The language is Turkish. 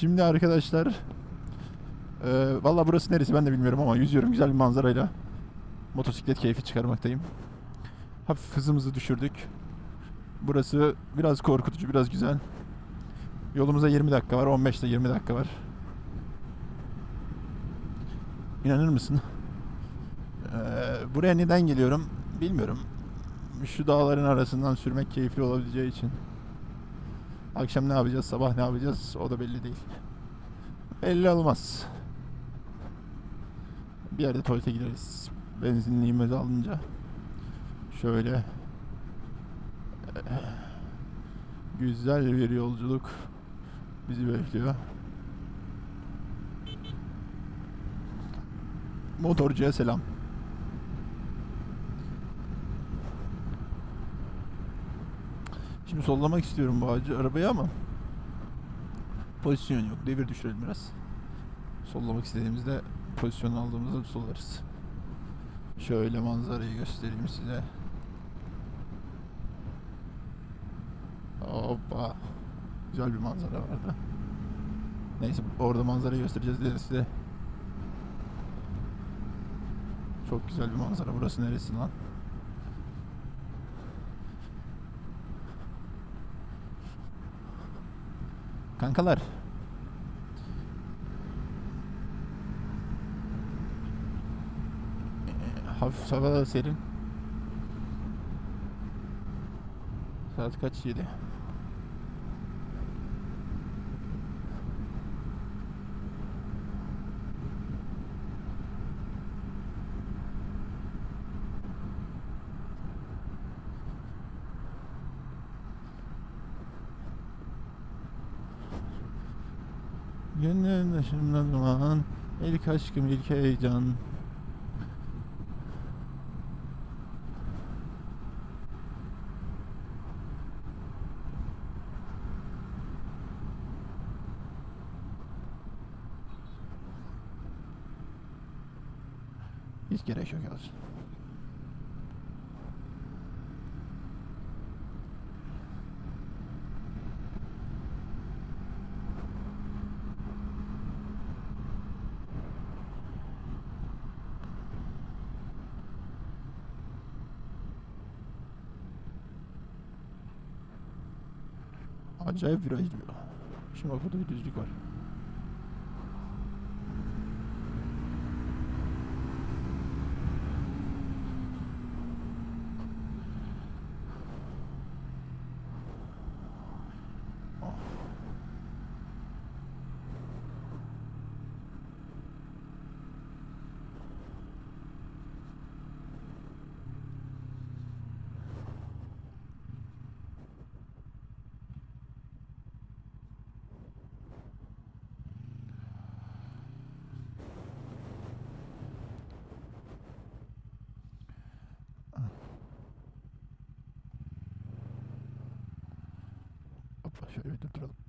Şimdi arkadaşlar e, Valla burası neresi ben de bilmiyorum ama yüzüyorum güzel bir manzarayla Motosiklet keyfi çıkarmaktayım Hafif hızımızı düşürdük Burası biraz korkutucu biraz güzel Yolumuza 20 dakika var 15 ile 20 dakika var İnanır mısın? Ee, buraya neden geliyorum bilmiyorum. Şu dağların arasından sürmek keyifli olabileceği için. Akşam ne yapacağız, sabah ne yapacağız o da belli değil. Belli olmaz. Bir yerde tuvalete gideriz. Benzinliğimiz alınca. Şöyle. eh, Güzel bir yolculuk bizi bekliyor. Motorcuya selam. Şimdi sollamak istiyorum bu ağacı, arabayı ama pozisyon yok. Devir düşürelim biraz. Sollamak istediğimizde pozisyon aldığımızda sollarız. Şöyle manzarayı göstereyim size. Hoppa. Güzel bir manzara vardı. Neyse orada manzarayı göstereceğiz diye size. Çok güzel bir manzara. Burası neresi lan? Kankalar. Ee, Hafif hava serin. Saat kaç? 7. Gönlün başımda duman İlk aşkım ilk heyecan Hiç gerek yok olsun. Acayip viraj diyor. Şimdi bak burada bir düzlük var. Hoppa şöyle bir durduralım.